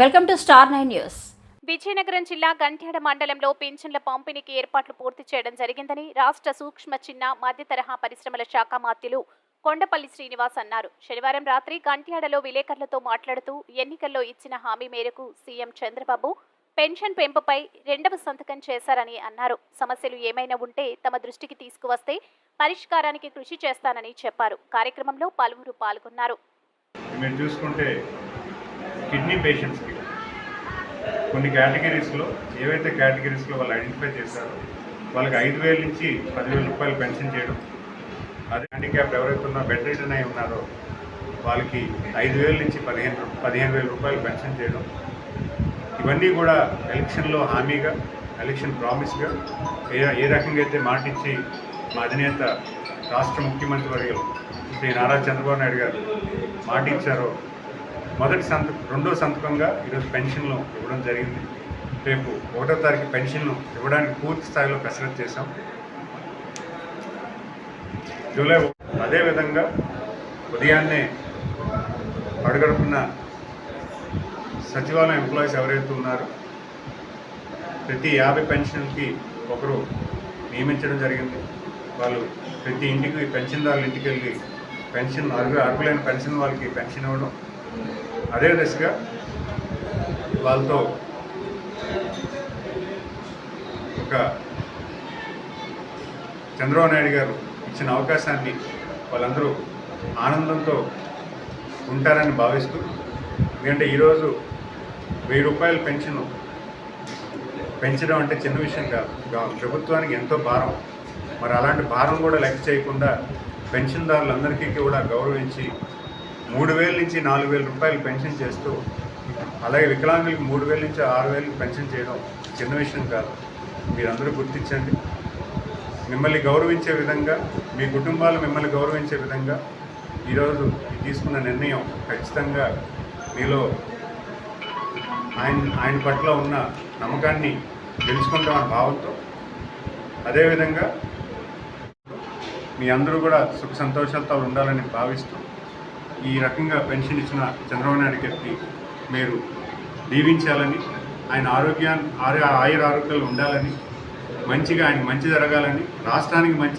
Welcome to star nine news. Vizianagaram జిల్లా గంట్యాడ మండలంలో పింఛన్ల పంపిణీకి ఏర్పాట్లు పూర్తి చేయడం జరిగిందని రాష్ట్ర సూక్ష్మ చిన్న మధ్య తరహా పరిశ్రమల శాఖ మాత్యులు కొండపల్లి శ్రీనివాస్ అన్నారు. శనివారం రాత్రి గంట్యాడలో విలేకరులతో మాట్లాడుతూ ఎన్నికల్లో ఇచ్చిన హామీ మేరకు సీఎం చంద్రబాబు పెన్షన్ పెంపుపై రెండవ సంతకం చేశారని అన్నారు. సమస్యలు ఏమైనా ఉంటే తమ దృష్టికి తీసుకువస్తే పరిష్కారానికి కృషి చేస్తానని చెప్పారు. కార్యక్రమంలో పలువురు పాల్గొన్నారు. మీరు చూసుకుంటే కిడ్నీ పేషెంట్స్కి. కొన్ని కేటగిరీస్లో ఏవైతే కేటగిరీస్లో వాళ్ళు ఐడెంటిఫై చేశారో వాళ్ళకి ఐదు వేల నుంచి పదివేల రూపాయలు పెన్షన్ చేయడం. అదే హ్యాండిక్యాప్ ఎవరైతే ఉన్నా బెడ్ రిటర్న్ అయి ఉన్నారో వాళ్ళకి ఐదు వేల నుంచి పదిహేను పదిహేను వేల రూపాయలు పెన్షన్ చేయడం. ఇవన్నీ కూడా ఎలక్షన్లో హామీగా ఎలక్షన్ ప్రామిస్గా ఏ ఏ రకంగా అయితే మాటిచ్చి మా అధినేత రాష్ట్ర ముఖ్యమంత్రి వర్యులు శ్రీ నారా చంద్రబాబు నాయుడు గారు మాట ఇచ్చారో మొదటి సంతకం రెండో సంతకంగా ఈరోజు పెన్షన్లు ఇవ్వడం జరిగింది. రేపు ఒకటో తారీఖు పెన్షన్లు ఇవ్వడానికి పూర్తి స్థాయిలో కసరత్తు చేశాం. జూలై అదేవిధంగా ఉదయాన్నే అడుగడుపున్న సచివాలయం ఎంప్లాయీస్ ఎవరైతే ఉన్నారో ప్రతి యాభై పెన్షన్కి ఒకరు నియమించడం జరిగింది. వాళ్ళు ప్రతి ఇంటికి పెన్షన్దారుల ఇంటికి వెళ్ళి పెన్షన్ అర్హు అర్హులైన పెన్షన్ వాళ్ళకి పెన్షన్ ఇవ్వడం అదే దిశగా వాళ్ళతో ఒక చంద్రబాబు నాయుడు గారు ఇచ్చిన అవకాశాన్ని వాళ్ళందరూ ఆనందంతో ఉంటారని భావిస్తూ ఎందుకంటే ఈరోజు వెయ్యి రూపాయల పెన్షన్ పెంచడం అంటే చిన్న విషయం కాదు. ప్రభుత్వానికి ఎంతో భారం. మరి అలాంటి భారం కూడా లెక్క చేయకుండా పెన్షన్దారులందరికీ కూడా గౌరవించి మూడు వేల నుంచి నాలుగు వేల రూపాయలు పెన్షన్ చేస్తూ అలాగే వికలాంగులకు మూడు వేల నుంచి ఆరు వేలు పెన్షన్ చేయడం చిన్న విషయం కాదు. మీరందరూ గుర్తించండి. మిమ్మల్ని గౌరవించే విధంగా మీ కుటుంబాలు మిమ్మల్ని గౌరవించే విధంగా ఈరోజు తీసుకున్న నిర్ణయం ఖచ్చితంగా మీలో ఆయన ఆయన పట్ల ఉన్న నమ్మకాన్ని తెలుసుకుంటామన్న భావంతో అదేవిధంగా మీ అందరూ కూడా సుఖ సంతోషాలతో ఉండాలని భావిస్తూ ఈ రకంగా పెన్షన్ ఇచ్చిన చంద్రబాబు నాయుడు గారికి మీరు దీవించాలని ఆయన ఆరోగ్యాన్ని ఆయుర ఆరోగ్యాలు ఉండాలని మంచిగా ఆయన మంచి జరగాలని రాష్ట్రానికి మంచి